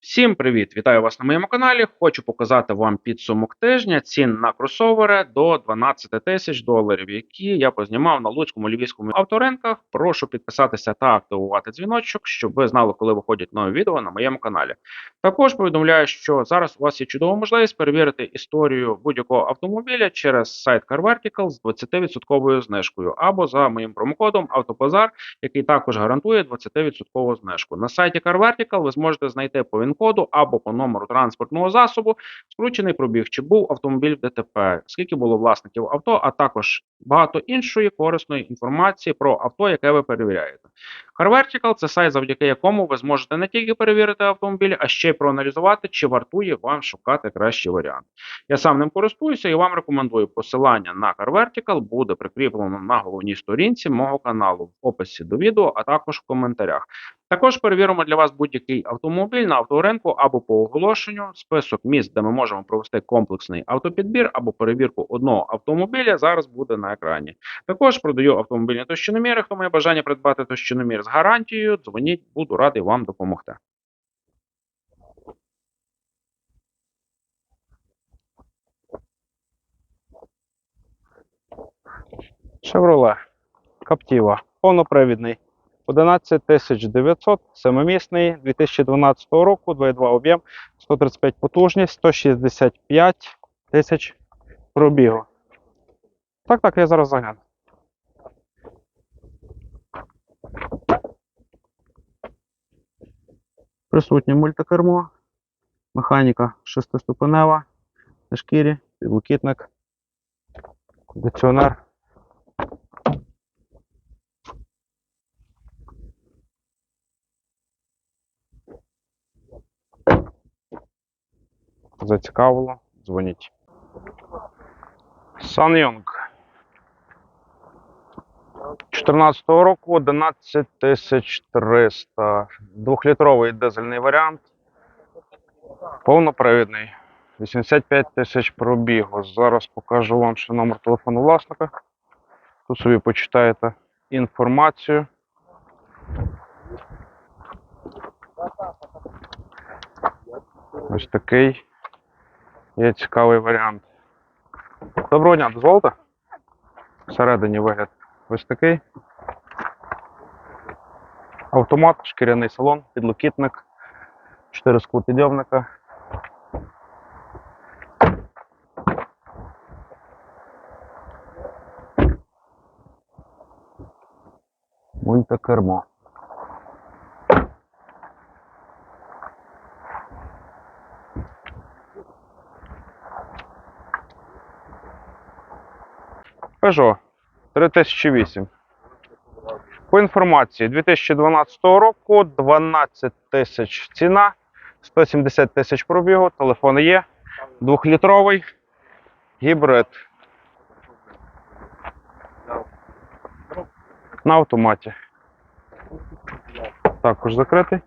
Всім привіт! Вітаю вас на моєму каналі. Хочу показати вам підсумок тижня цін на кросовери до 12 тисяч доларів, які я познімав на Луцькому львівському авторинках. Прошу підписатися та активувати дзвіночок, щоб ви знали, коли виходять нові відео на моєму каналі. Також повідомляю, що зараз у вас є чудова можливість перевірити історію будь-якого автомобіля через сайт CarVertical з 20% знижкою або за моїм промокодом Автобазар, який також гарантує 20% знижку. На сайті CarVertical ви зможете знайти по ВІН-коду або по номеру транспортного засобу, скручений пробіг, чи був автомобіль в ДТП, скільки було власників авто, а також багато іншої корисної інформації про авто, яке ви перевіряєте. CarVertical – це сайт, завдяки якому ви зможете не тільки перевірити автомобіль, а ще й проаналізувати, чи вартує вам шукати кращий варіант. Я сам ним користуюся і вам рекомендую посилання на CarVertical буде прикріплено на головній сторінці мого каналу в описі до відео, а також в коментарях. Також перевіримо для вас будь-який автомобіль на авторинку або по оголошенню, список міст, де ми можемо провести комплексний автопідбір або перевірку одного автомобіля. Зараз буде на екрані. Також продаю автомобільні тощиноміри. Хто має бажання придбати тощиномір з гарантією, дзвоніть, буду радий вам допомогти. Chevrolet Captiva повнопривідний 11900, семимісний 2012 року, 2,2 об'єм, 135 потужність, 165 тисяч пробігу. Так, так, я зараз загляну. Присутнє мультикермо, механіка шестиступенева на шкірі, підлокітник, кондиціонер. Зацікавило, дзвоніть. Санйонг. 14 року 11300. Двохлітровий дизельний варіант. Повнопривідний. 85 тисяч пробігу. Зараз покажу вам ще номер телефону власника. Тут собі почитаєте інформацію. Ось такий є цікавий варіант. Доброго дня, дозволите? Всередині вигляд ось такий. Автомат, шкіряний салон, підлокітник, 4 склопідйомника. Мультикермо. Peugeot 3008. По інформації 2012 року 12 тисяч ціна, 170 тисяч пробігу, телефон є, двохлітровий, гібрид. На автоматі. Також закритий.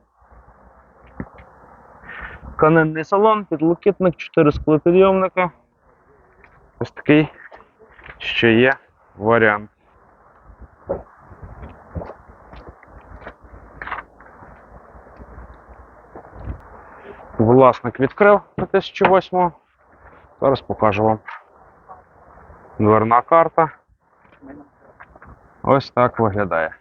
Тканинний салон, підлокітник, 4 склопідйомника. Ось такий ще є варіант. Власник відкрив на 1008. Зараз покажу вам. Дверна карта. Ось так виглядає.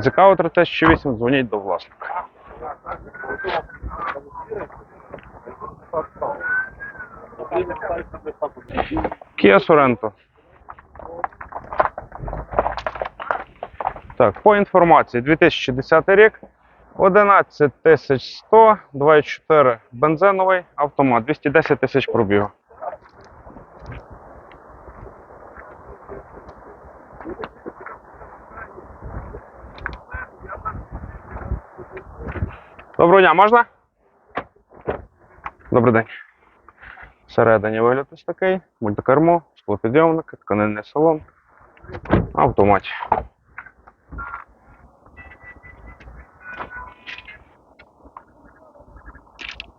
Зацікавити 3008, дзвоніть до власника. Kia Sorento. Так, по інформації 2010 рік 11100, 2,4 бензиновий автомат, 210 тисяч пробігу. Доброго дня, можна? Добрий день. Всередині вигляд ось такий, мультикермо, склопідйомник, тканинний салон, автомат.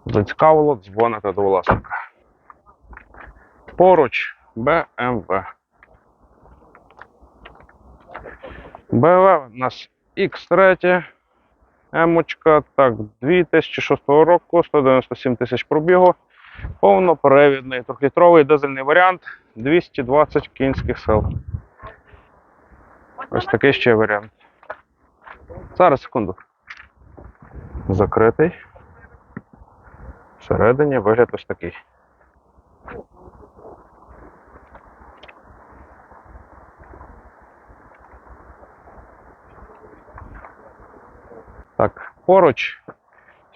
Зацікавило, дзвоните до власника. Поруч BMW. BMW у нас X3. Емочка, так, 2006 року, 197 тисяч пробігу. Повнопривідний, трьохлітровий дизельний варіант, 220 кінських сил. Ось такий ще варіант. Зараз, секунду. Закритий. Всередині вигляд ось такий. Так, поруч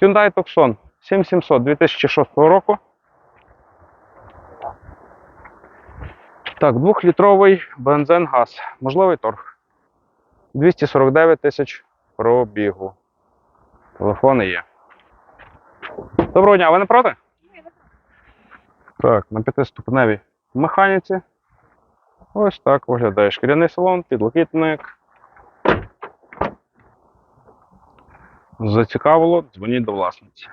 Hyundai Tucson 7700 2006 року. Так, двохлітровий бензин газ. Можливий торг. 249 тисяч пробігу. Телефони є. Доброго дня, ви не проти? Так, на п'ятиступеневій механіці. Ось так виглядає шкіряний салон, підлокітник. Зацікавило, дзвоніть до власниці.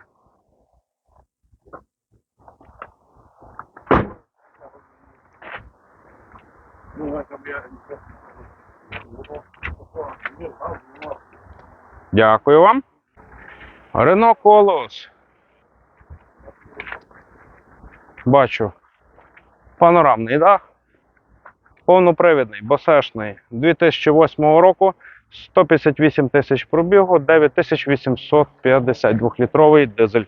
Дякую вам. Рено Колос. Бачу. Панорамний дах. Повнопривідний, босешний 2008 року. 158 тисяч пробігу, 9852 літровий дизель.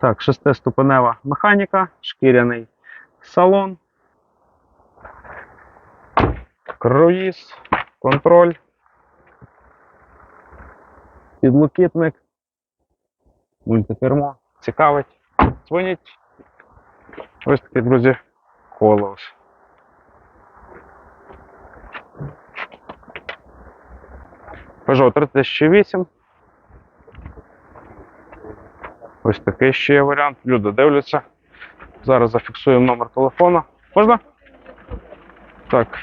Так, шестиступенева механіка, шкіряний салон. Круїз, контроль. Підлокітник. Мультикермо. Цікавить. Дзвоніть. Ось такий, друзі, колос. Peugeot 3008. Ось такий ще є варіант. Люди дивляться. Зараз зафіксуємо номер телефону. Можна? Так.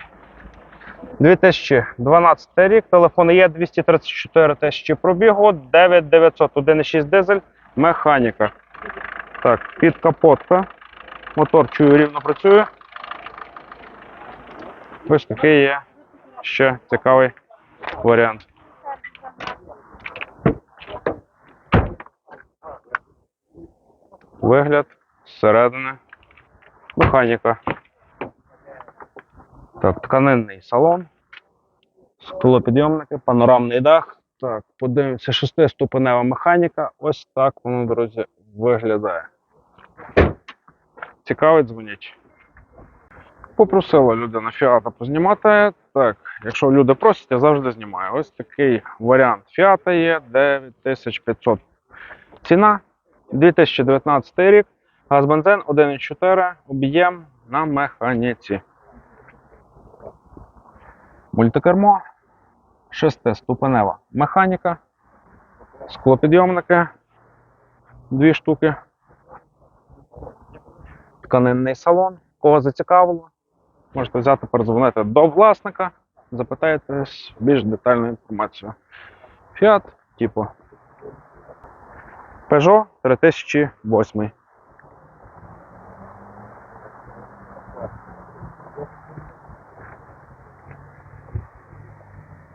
2012 рік. Телефон є 234 тисячі пробігу, 9900, 1,6 дизель, механіка. Так, підкапотка. Мотор чую рівно працює. Ось такий є ще цікавий варіант. Вигляд зсередини. Механіка. Так, тканинний салон. Склопідйомники, панорамний дах. Так, подивимося, шестиступенева механіка. Ось так воно, друзі, виглядає. Цікавить, дзвоніть. Попросила людина фіата познімати. Так, якщо люди просять, я завжди знімаю. Ось такий варіант фіата є 9500. Ціна 2019 рік. Газ бензин 1,4, об'єм на механіці. Мультикермо, шестиступенева механіка, склопідйомники, дві штуки, тканинний салон. Кого зацікавило, можете взяти, передзвонити до власника, запитаєтесь більш детальну інформацію. Fiat, типу Peugeot 3008.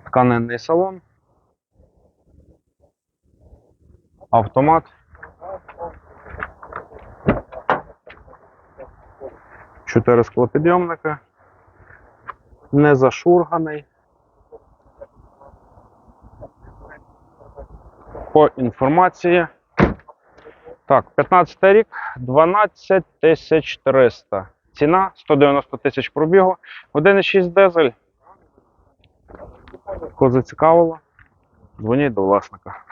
тканинний салон, автомат, чотири склопідйомника, не зашурганий. По інформації. Так, 15 рік, 12 тисяч 300. Ціна 190 тисяч пробігу, 1,6 дизель. Кого зацікавило, дзвоніть до власника.